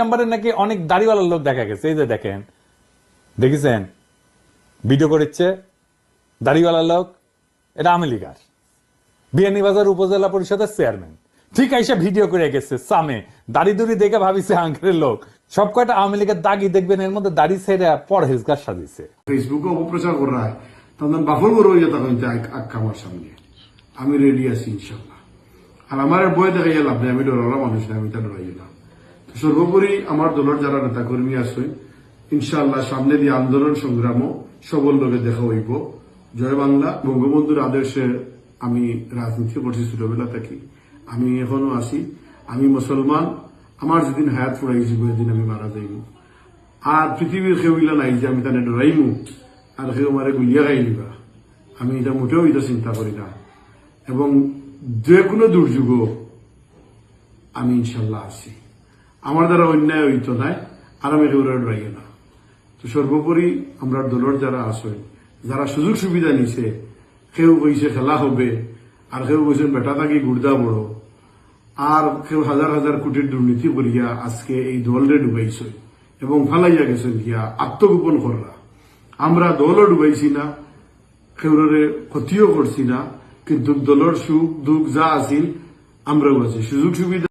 নাম্বারে নাকি অনেক দাড়িওয়ালার লোক দেখা গেছে। এই যে দেখেন। দেখেছেন? ভিডিও করেছে দাড়িওয়ালা লোক। এটা আমেরিকার বিয়ানীবাজার উপজেলা পরিষদের চেয়ারম্যান। ঠিক আইসা ভিডিও করে গেছে সামে দাড়ি দুড়ি দেখে ভাবিছে আঙ্কেলের লোক। সব কয়টা আওয়ামী লীগের দাগি দেখবেন, এর মধ্যে দাড়ি ছেড়ে পরহেজগার সাজিছে ফেসবুকে অপপ্রচার করা হয়। তখন বাফর বড় হয়ে তখন আমার সামনে। আমি রেডি আছি ইনশাল্লাহ আর আমার বই দেখাইয়া লাভ নেই, আমি ডরালা মানুষ আমি তা ডরাই তো সর্বোপরি আমার দলের যারা নেতা কর্মী আছে ইনশাল্লাহ সামনে দিয়ে আন্দোলন সংগ্রামও সবল লোকে দেখা হইব। জয় বাংলা, বঙ্গবন্ধুর আদর্শে আমি রাজনীতি করছি ছোটবেলা থেকে। আমি এখনও আছি। আমি মুসলমান। আমার যেদিন হায়াত ফুরাইছি সেদিন আমি মারা যাইব। আর পৃথিবীর কেউ ইলা নাই যে আমি তানে ডরাইমু, আর কেউ মারে গুলিয়া খাই নিবা আমি এটা মোটেও এটা চিন্তা করি না। এবং যে কোনো দুর্যোগ আমি ইনশাল্লাহ আছি। আমার দ্বারা অন্যায় হইতো নাই, আর আমি ডরাই না। তো সর্বোপরি আমরা দলের যারা আছে, যারা সুযোগ সুবিধা নিছে, কেউ কইছে খেলা হবে, আর কেউ কইছে বেটা থাকি গুর্দা বড়, আর কেউ হাজার হাজার কোটির দুর্নীতি করিয়া আজকে এই দলরে ডুবাইছে, এবং ফালাইয়া গেছেন গিয়া আত্মগোপন করলা আমরা দলও ডুবাইছি না, কেউরে ক্ষতিও করছি না, কিন্তু দলের সুখ দুঃখ যা আছিল আমরাও আছি। সুযোগ সুবিধা